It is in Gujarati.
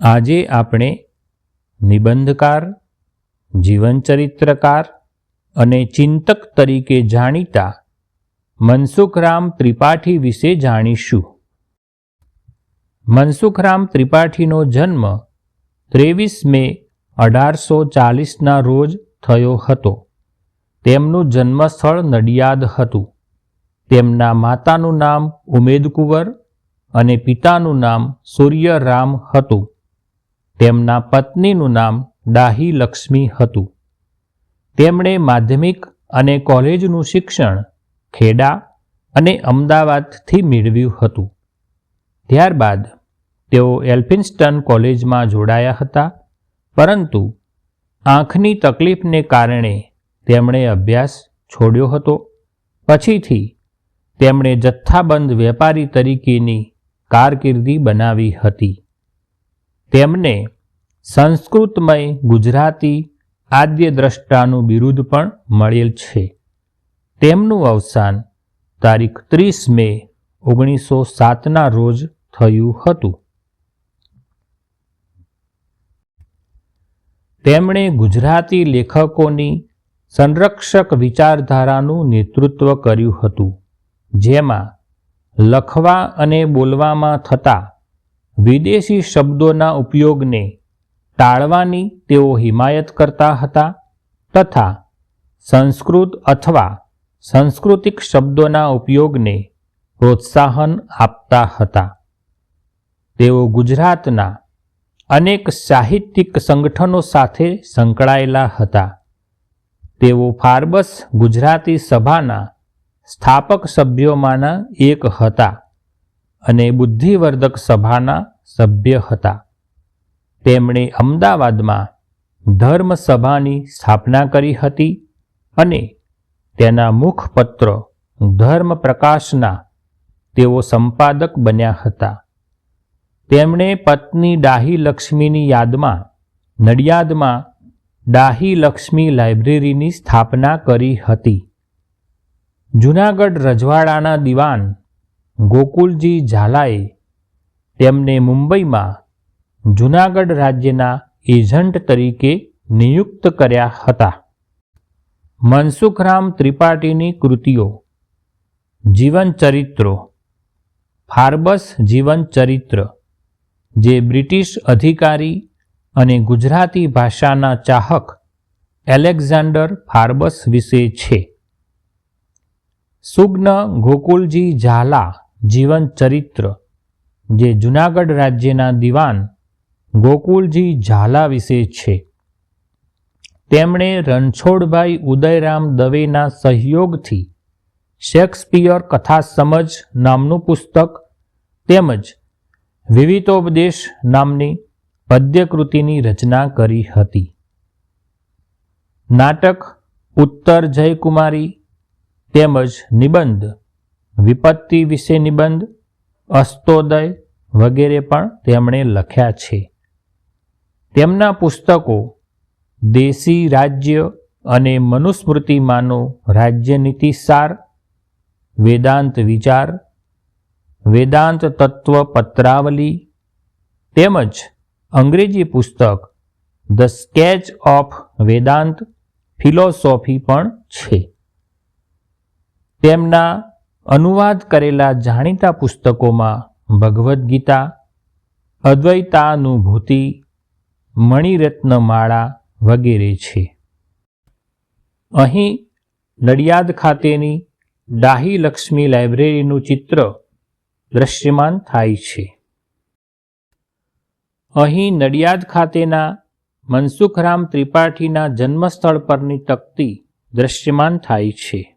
આજે આપણે નિબંધકાર, જીવનચરિત્રકાર અને ચિંતક તરીકે જાણીતા મનસુખરામ ત્રિપાઠી વિશે જાણીશું. મનસુખરામ ત્રિપાઠીનો જન્મ ત્રેવીસ મે અઢારસો ચાલીસના રોજ થયો હતો. તેમનું જન્મસ્થળ નડિયાદ હતું. તેમના માતાનું નામ ઉમેદકુંવર અને પિતાનું નામ સૂર્યરામ હતું. તેમના પત્નીનું નામ ડાહી લક્ષ્મી હતું. તેમણે માધ્યમિક અને કોલેજનું શિક્ષણ ખેડા અને અમદાવાદથી મેળવ્યું હતું. ત્યારબાદ તેઓ એલ્ફિન્સ્ટન કોલેજમાં જોડાયા હતા, પરંતુ આંખની તકલીફને કારણે તેમણે અભ્યાસ છોડ્યો હતો. પછીથી તેમણે જથ્થાબંધ વેપારી તરીકેની કારકિર્દી બનાવી હતી. તેમને સંસ્કૃતમય ગુજરાતી આદ્ય દ્રષ્ટાનું બિરુદ પણ મળેલ છે. તેમનું અવસાન તારીખ ત્રીસ મે ઓગણીસો સાતના રોજ થયું હતું. તેમણે ગુજરાતી લેખકોની સંરક્ષક વિચારધારાનું નેતૃત્વ કર્યું હતું, જેમાં લખવા અને બોલવામાં થતા વિદેશી શબ્દોના ઉપયોગને ટાળવાની તેઓ હિમાયત કરતા હતા તથા સંસ્કૃત અથવા સાંસ્કૃતિક શબ્દોના ઉપયોગને પ્રોત્સાહન આપતા હતા. તેઓ ગુજરાતના અનેક સાહિત્યિક સંગઠનો સાથે સંકળાયેલા હતા. તેઓ ફાર્બસ ગુજરાતી સભાના સ્થાપક સભ્યોમાંના એક હતા. અને બુદ્ધિવર્ધક સભાના સભ્ય હતા. તેમણે અમદાવાદમાં ધર્મ સભાની સ્થાપના કરી હતી અને તેના મુખપત્ર ધર્મ પ્રકાશના તેઓ સંપાદક બન્યા હતા. તેમણે પત્ની ડાહી લક્ષ્મીની યાદમાં, નડિયાદમાં ડાહી લક્ષ્મી લાઇબ્રેરીની સ્થાપના કરી હતી. જૂનાગઢ રજવાડાના દિવાન ગોકુલજી ઝાલાએ તેમને મુંબઈમાં જૂનાગઢ રાજ્યના એજન્ટ તરીકે નિયુક્ત કર્યા હતા. મનસુખરામ ત્રિપાઠીની કૃતિઓ, જીવનચરિત્રો, ફાર્બસ જીવનચરિત્ર, જે બ્રિટિશ અધિકારી અને ગુજરાતી ભાષાના ચાહક એલેક્ઝાન્ડર ફાર્બસ વિશે છે. સુગ્ન ગોકુલજી ઝાલા જીવન ચરિત્ર, જે જૂનાગઢ રાજ્યના દિવાન ગોકુલજી ઝાલા વિશે છે. તેમણે રણછોડભાઈ ઉદયરામ દવેના સહયોગથી શેક્સપિયર કથા સમજ નામનું પુસ્તક તેમજ વિવિધોપદેશ નામની પદ્યકૃતિની રચના કરી હતી. નાટક ઉત્તર જયકુમારી તેમજ નિબંધ વિપત્તિ વિશે નિબંધ, અસ્તોદય વગેરે પણ તેમણે લખ્યા છે. તેમના પુસ્તકો દેશી રાજ્ય અને મનુસ્મૃતિમાંનો રાજ્યનીતિ સાર, વેદાંત વિચાર, વેદાંત તત્વ પત્રાવલી તેમજ અંગ્રેજી પુસ્તક the sketch of Vedanta philosophy પણ છે. તેમના અનુવાદ કરેલા જાણીતા પુસ્તકોમાં ભગવદ્ ગીતા અદ્વૈતાનુભૂતિ, મણિરત્નમાળા વગેરે છે. અહીં નડિયાદ ખાતેની ડાહી લક્ષ્મી લાઇબ્રેરીનું ચિત્ર દ્રશ્યમાન થાય છે. અહીં નડિયાદ ખાતેના મનસુખરામ ત્રિપાઠીના જન્મસ્થળ પરની તકતી દ્રશ્યમાન થાય છે.